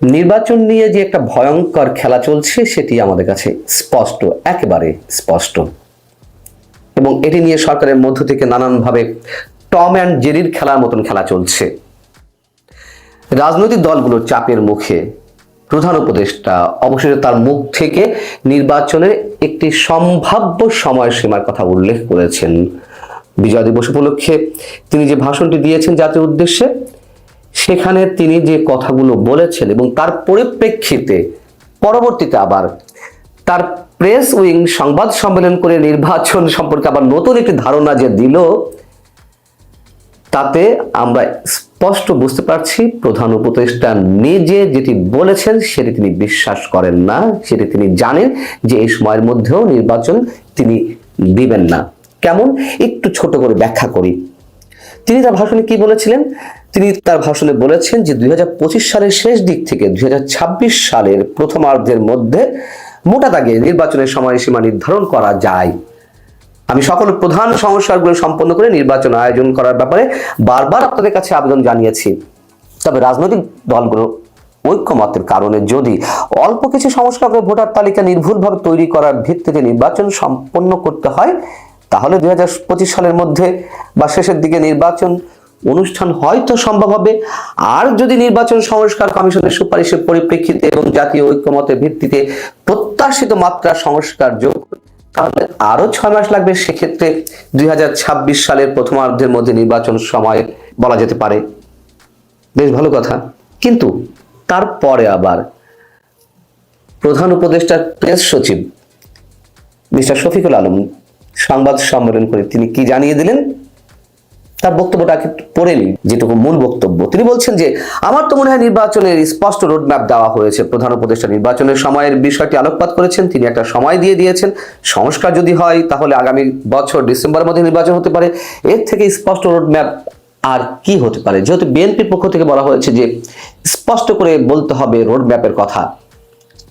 নির্বাচন নিয়ে যে একটা ভয়ঙ্কর খেলা চলছে, সেটি আমাদের কাছে স্পষ্ট, একেবারে স্পষ্ট। এবং এটি নিয়ে সরকারের মধ্য থেকে নানানভাবে টম অ্যান্ড জেরির খেলার মতন খেলা চলছে। রাজনৈতিক দলগুলোর চাপের মুখে। প্রধান উপদেষ্টা অবশেষে তার মুখ থেকে নির্বাচনের একটি সম্ভাব্য সময়সীমার কথা উল্লেখ করেছেন বিজয় দিবস উপলক্ষে। তিনি যে ভাষণটি দিয়েছেন জাতির উদ্দেশ্যে সেখানে তিনি যে কথাগুলো বলেছেন এবং তার পরিপ্রেক্ষিতে পরবর্তীতে আবার তার প্রেস উইং সংবাদ সম্মেলন করে নির্বাচন সম্পর্কে আবার নতুন একটি ধারণা যে দিল, তাতে আমরা স্পষ্ট বুঝতে পারছি প্রধান উপদেষ্টা নিজে যেটি বলেছেন সেটি তিনি বিশ্বাস করেন না, সেটি তিনি জানেন যে এই সময়ের মধ্যেও নির্বাচন তিনি দিবেন না। কেমন? একটু ছোট করে ব্যাখ্যা করি। তিনি তার ভাষণে কি বলেছিলেন? তিনি তার ভাষণে বলেছেন যে দু হাজার পঁচিশ সালের শেষ দিক থেকে দু হাজার ছাব্বিশ সালের প্রথমার্ধের মধ্যে মোটা দাগে নির্বাচনের সময়সীমা নির্ধারণ করা যায়। আমি সকল প্রধান সংস্কারগুলো সম্পন্ন করে নির্বাচন আয়োজন করার ব্যাপারে বারবার আপনাদের কাছে আবেদন জানিয়েছি। তবে রাজনৈতিক দলগুলো ঐক্যমতের কারণে যদি অল্প কিছু সংস্কার করে ভোটার তালিকা নির্ভুলভাবে তৈরি করার ভিত্তিতে নির্বাচন সম্পন্ন করতে হয় তাহলে দুই হাজার পঁচিশ সালের মধ্যে বা শেষের দিকে নির্বাচন অনুষ্ঠান হয়তো সম্ভব হবে। আর যদি নির্বাচন সংস্কার কমিশনের সুপারিশের পরিপ্রেক্ষিতে এবং জাতীয় ঐক্যমতের ভিত্তিতে প্রত্যাশিত মাত্রা সংস্কার যোগ তাহলে আরও ছয় মাস লাগবে। সেক্ষেত্রে দুই হাজার ছাব্বিশ সালের প্রথমার্ধের মধ্যে নির্বাচন সময় বলা যেতে পারে। বেশ ভালো কথা। কিন্তু তারপরে আবার প্রধান উপদেষ্টার প্রেস সচিব মিস্টার শফিকুল আলম সংবাদ সম্মেলন করে তিনি কি জানিয়ে দিলেন? তার বক্তব্যটা পড়ে নিই যেটুকু মূল বক্তব্য। তিনি বলছেন যে, আমার তো মনে হয় নির্বাচনের স্পষ্ট রোডম্যাপ দেওয়া হয়েছে। প্রধান উপদেষ্টা নির্বাচনের সময়ের বিষয়টি আলোকপাত করেছেন। তিনি একটা সময় দিয়ে দিয়েছেন। সংস্কার যদি হয়, তাহলে আগামী বছর ডিসেম্বরের মধ্যে নির্বাচন হতে পারে। এর থেকে স্পষ্ট রোডম্যাপ আর কি হতে পারে? যেহেতু বিএনপির পক্ষ থেকে বলা হয়েছে যে, স্পষ্ট করে বলতে হবে রোডম্যাপের কথা।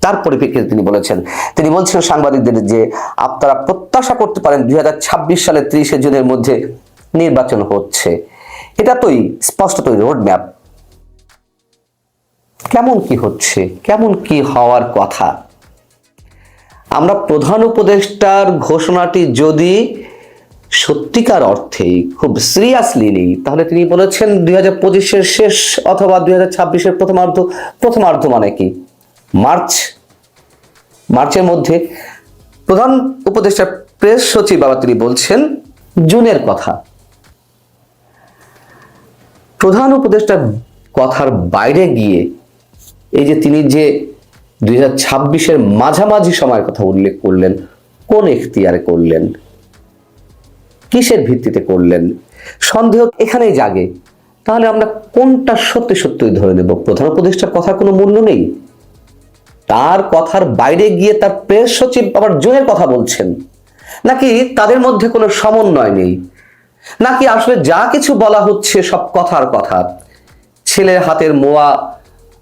তার পরিপ্রেক্ষিতে তিনি বলেছেন। তিনি বলছেন সাংবাদিকদের যে আপনারা প্রত্যাশা করতে পারেন দুই হাজার ছাব্বিশ সালের ত্রিশে জুনের মধ্যে নির্বাচন হচ্ছে। এটা তোই স্পষ্টতই রোডম্যাপ কেমন কি হচ্ছে? কেমন কি হওয়ার কথা? আমরা প্রধান উপদেষ্টার ঘোষণাটি যদি সত্যিকার অর্থেই খুব সিরিয়াসলি নেই, তাহলে তিনি বলেছেন দুই হাজার পঁচিশের শেষ অথবা দুই হাজার ছাব্বিশের প্রথমার্ধ প্রথমার্ধ মানে কি? মার্চ, মার্চের মধ্যে প্রধান উপদেষ্টা প্রেস সচিব বাবা তিনি বলছেন, জুনের কথা। প্রধান উপদেষ্টার কথার বাইরে গিয়ে এই যে তিনি যে দুই হাজার ছাব্বিশের মাঝামাঝি সময়ের কথা উল্লেখ করলেন, কোন এখতিয়ারে করলেন, কিসের ভিত্তিতে করলেন, সন্দেহ এখানেই জাগে। তাহলে আমরা কোনটা সত্যি সত্যি ধরে নেব? প্রধান উপদেষ্টার কথা কোনো মূল্য নেই? তার কথার বাইরে গিয়ে তার প্রেস সচিব আবার জুনের কথা বলছেন। নাকি তাদের মধ্যে কোনো সমন্বয় নেই? নাকি আসলে যা কিছু বলা হচ্ছে সব কথার কথা? ছেলের হাতের মোয়া,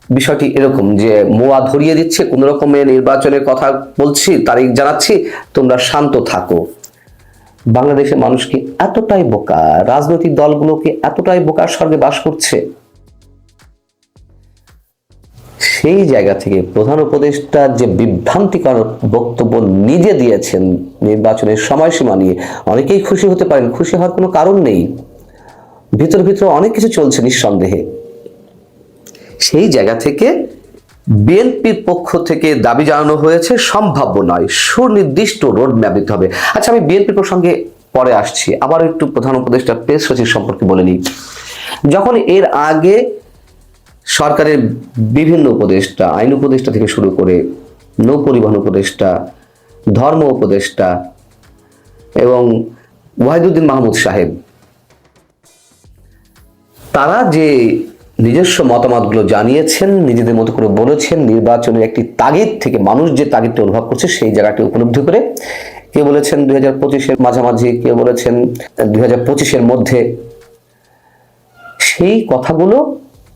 বিষয়টি এরকম যে মোয়া ধরিয়ে দিচ্ছে, কোন রকমের নির্বাচনের কথা বলছি, তারিখ জানাচ্ছি, তোমরা শান্ত থাকো। বাংলাদেশের মানুষ কি এতটাই বোকা? রাজনৈতিক দলগুলোকে এতটাই বোকার স্বর্গে বাস করছে? সেই জায়গা থেকে প্রধান উপদেষ্টা যে বিভ্রান্তিকর বক্তব্য নিজে দিয়েছেন নির্বাচনের সময়সীমা নিয়ে, অনেকেই খুশি হতে পারেন, খুশি হওয়ার কোনো কারণ নেই। ভিতর ভিতর অনেক কিছু চলছে নিঃসন্দেহে। সেই জায়গা থেকে বিএনপির পক্ষ থেকে দাবি জানানো হয়েছে, সম্ভাব্য নয়, সুনির্দিষ্ট রোড ম্যাপ দিতে হবে। আচ্ছা আমি বিএনপির প্রসঙ্গে পরে আসছি। আবার একটু প্রধান উপদেষ্টা প্রেস সচিব সম্পর্কে বলে নিই। যখন এর আগে সরকারের বিভিন্ন উপদেষ্টা, আইন উপদেষ্টা থেকে শুরু করে নৌ পরিবহন উপদেষ্টা, ধর্ম উপদেষ্টা এবং ওয়াহিদুদ্দিন মাহমুদ সাহেব, তারা যে নিজস্ব মতামতগুলো জানিয়েছেন, নিজেদের মতো করে বলেছেন, নির্বাচনের একটি তাগিদ থেকে মানুষ যে তাগিদটা অনুভব করছে, সেই জায়গাটি উপলব্ধি করে কেউ বলেছেন দুই হাজার পঁচিশের মাঝামাঝি কেউ বলেছেন দুই হাজার পঁচিশের মধ্যে, সেই কথাগুলো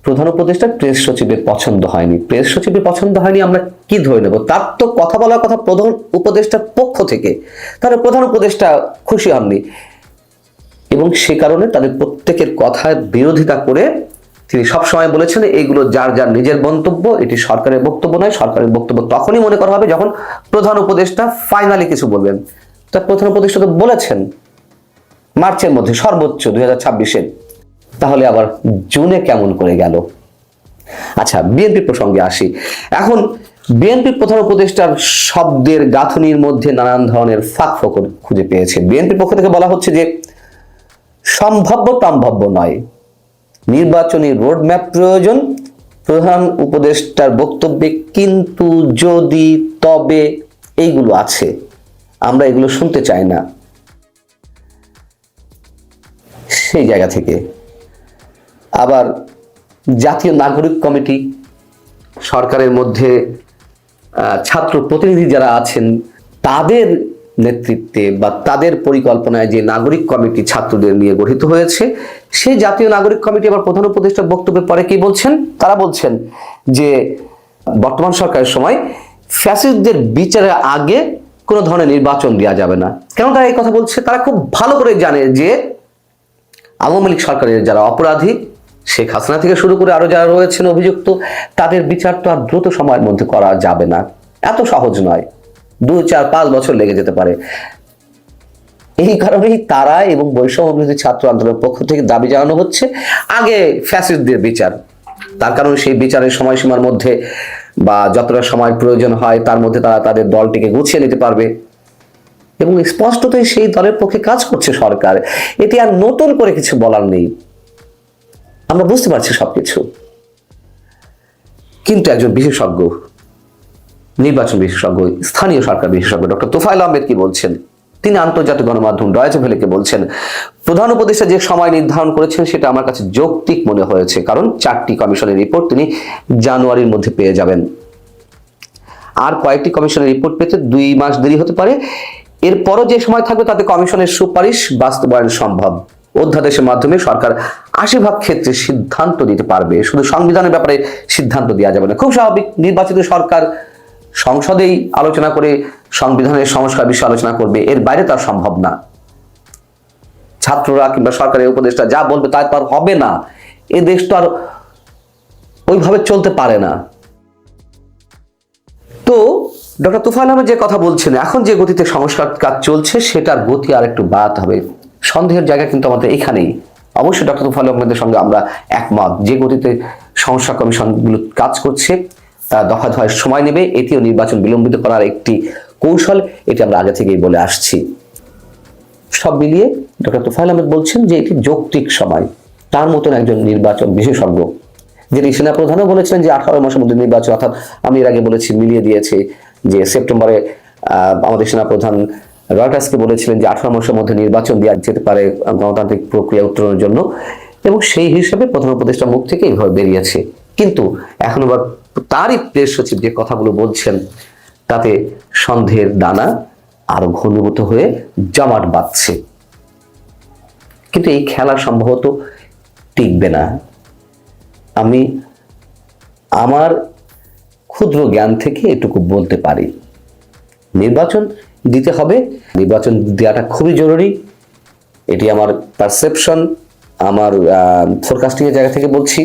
প্রধান উপদেষ্টা প্রেস সচিবের পছন্দ হয়নি। প্রেস সচিবের পছন্দ হয়নি, আমরা কি ধরে নেব? তার তো কথা বলার কথা প্রধান উপদেষ্টার পক্ষ থেকে। তাহলে প্রধান উপদেষ্টা খুশি হননি। এবং সে কারণে তাদের প্রত্যেকের কথার বিরোধিতা করে তিনি সবসময় বলেছেন এইগুলো যার যার নিজের মন্তব্য, এটি সরকারের বক্তব্য নয়। সরকারের বক্তব্য তখনই মনে করা হবে যখন প্রধান উপদেষ্টা ফাইনালি কিছু বলবেন। তা প্রধান উপদেষ্টা তো বলেছেন, মার্চের মধ্যে সর্বোচ্চ দুই হাজার ছাব্বিশে তাহলে আবার জুনে কেমন করে গেল? আচ্ছা বিএনপি প্রসঙ্গে আসি। এখন, বিএনপির প্রধান উপদেষ্টার শব্দের গাঁথনির মধ্যে নানান ধরনের ফাঁক ফোকর খুঁজে পেয়েছে। বিএনপির পক্ষ থেকে বলা হচ্ছে যে, সম্ভাব্য সম্ভাব্য নয়। নির্বাচনী রোডম্যাপ প্রয়োজন। প্রধান উপদেষ্টার বক্তব্যে কিন্তু যদি, তবে এইগুলো আছে। আমরা এগুলো শুনতে চাই না। সেই জায়গা থেকে। আবার জাতীয় নাগরিক কমিটি, সরকারের মধ্যে ছাত্র প্রতিনিধি যারা আছেন, তাদের নেতৃত্বে বা তাদের পরিকল্পনায় যে নাগরিক কমিটি ছাত্রদের নিয়ে গঠিত হয়েছে, সেই জাতীয় নাগরিক কমিটি আবার প্রধান উপদেষ্টার বক্তব্যের পরে কি বলছেন? তারা বলছেন যে, বর্তমান সরকারের সময় ফ্যাসিস্টদের বিচারের আগে কোনো ধরনের নির্বাচন দেওয়া যাবে না। কেন তারা এই কথা বলছে? তারা খুব ভালো করে জানে যে, আওয়ামী লীগ সরকারের যারা অপরাধী শেখ হাসিনা থেকে শুরু করে আরও যারা রয়েছেন অভিযুক্ত, তাদের বিচার তো আর দ্রুত সময়ের মধ্যে করা যাবে না। এত সহজ নয়। দুই, চার, পাঁচ বছর লেগে যেতে পারে। এই কারণেই তারা এবং বৈষম্য বিরোধী ছাত্র আন্দোলনের পক্ষ থেকে দাবি জানানো হচ্ছে, আগে ফ্যাসিস্টদের বিচার। তার কারণ সেই বিচারের সময়সীমার মধ্যে বা যতটা সময় প্রয়োজন হয়, তার মধ্যে তারা তাদের দলটিকে গুছিয়ে নিতে পারবে। এবং স্পষ্টতই সেই দলের পক্ষে কাজ করছে সরকার। এটি আর নতুন করে কিছু বলার নেই। আমরা বুঝতে পারছি সবকিছু। কিন্তু একজন বিশেষজ্ঞ, নির্বাচন বিশেষজ্ঞ, স্থানীয় সরকার বিশেষজ্ঞ, ডক্টর তোফাইল আহমেদ কি বলছেন? তিনি আন্তর্জাতিক গণমাধ্যম ডয়েচে ভেলেকে বলছেন? প্রধান উপদেষ্টা যে সময় নির্ধারণ করেছেন, সেটা আমার কাছে যৌক্তিক মনে হয়েছে, কারণ চারটি কমিশনের রিপোর্ট তিনি জানুয়ারির মধ্যে পেয়ে যাবেন। আর কয়েকটি কমিশনের রিপোর্ট পেতে দুই মাস দেরি হতে পারে। এরপরও যে সময় থাকবে তাতে কমিশনের সুপারিশ বাস্তবায়ন সম্ভব। অধ্যাদেশের মাধ্যমে সরকার আশি ভাগ ক্ষেত্রে সিদ্ধান্ত দিতে পারবে। শুধু সংবিধানের ব্যাপারে সিদ্ধান্ত দেওয়া যাবে না। খুব স্বাভাবিক, নির্বাচিত সরকার সংসদেই আলোচনা করে সংবিধানের সংস্কার বিষয়ে আলোচনা করবে। এর বাইরে তার সম্ভব না। ছাত্ররা কিংবা সরকারের উপদেষ্টা যা বলবে তা তো আর হবে না। এ দেশ তো আর ওইভাবে চলতে পারে না। তো ডক্টর তুফাইল আহমেদ যে কথা বলছেন, এখন যে গতিতে সংস্কার কাজ চলছে, সেটার গতি আর একটু বাড়াতে হবে। সন্দেহের জায়গা কিন্তু আমাদের এখানেই। অবশ্যই ডক্টর তুফাইল আহমেদের সঙ্গে আমরা একমত। যে গতিতে সংস্কার কমিশনগুলো কাজ করছে দফা দফায় সময় নেবে, এটিও নির্বাচন বিলম্বিত করার একটি কৌশল, এটি আমরা আগে থেকেই বলে আসছি। সব মিলিয়ে ডক্টর তুফাইল আহমেদ বলছেন যে এটি যৌক্তিক সময়। তার মতন একজন নির্বাচন বিশেষজ্ঞ যেটি সেনাপ্রধানও বলেছিলেন যে আঠারো মাসের মধ্যে নির্বাচন, অর্থাৎ আমি এর আগে বলেছি, মিলিয়ে দিয়েছে যে সেপ্টেম্বরে আমাদের সেনাপ্রধান রয়টার্সকে বলেছিলেন যে আঠারো মাসের মধ্যে নির্বাচন দেওয়া যেতে পারে গণতান্ত্রিক প্রক্রিয়া উত্তরণের জন্য এবং সেই হিসাবে প্রধান উপদেষ্টার মুখ থেকে এইভাবে বেরিয়েছে। কিন্তু এখন আবার তারই প্রেস সচিব যে কথাগুলো বলছেন, তাতে সন্দেহের দানা আরও ঘনীভূত হয়ে জমাট বাঁধছে। কিন্তু এই খেলা সম্ভবত টিকবে না। আমি আমার ক্ষুদ্র জ্ঞান থেকে এটুকু বলতে পারি, নির্বাচন দিতে হবে। নির্বাচন দেওয়াটা খুবই জরুরি। এটি আমার পারসেপশন আমার ফোরকাস্টিং এর জায়গা থেকে বলছি।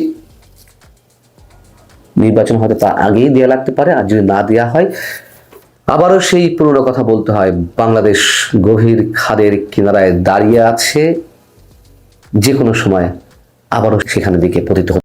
নির্বাচন হয়তো তা আগেই দেওয়া লাগতে পারে, আর যদি না দেওয়া হয়, আবারও সেই পুরনো কথা বলতে হয়, বাংলাদেশ গভীর খাদের কিনারায় দাঁড়িয়ে আছে। যে কোনো সময় আবারও সেখানে দিকে পতিত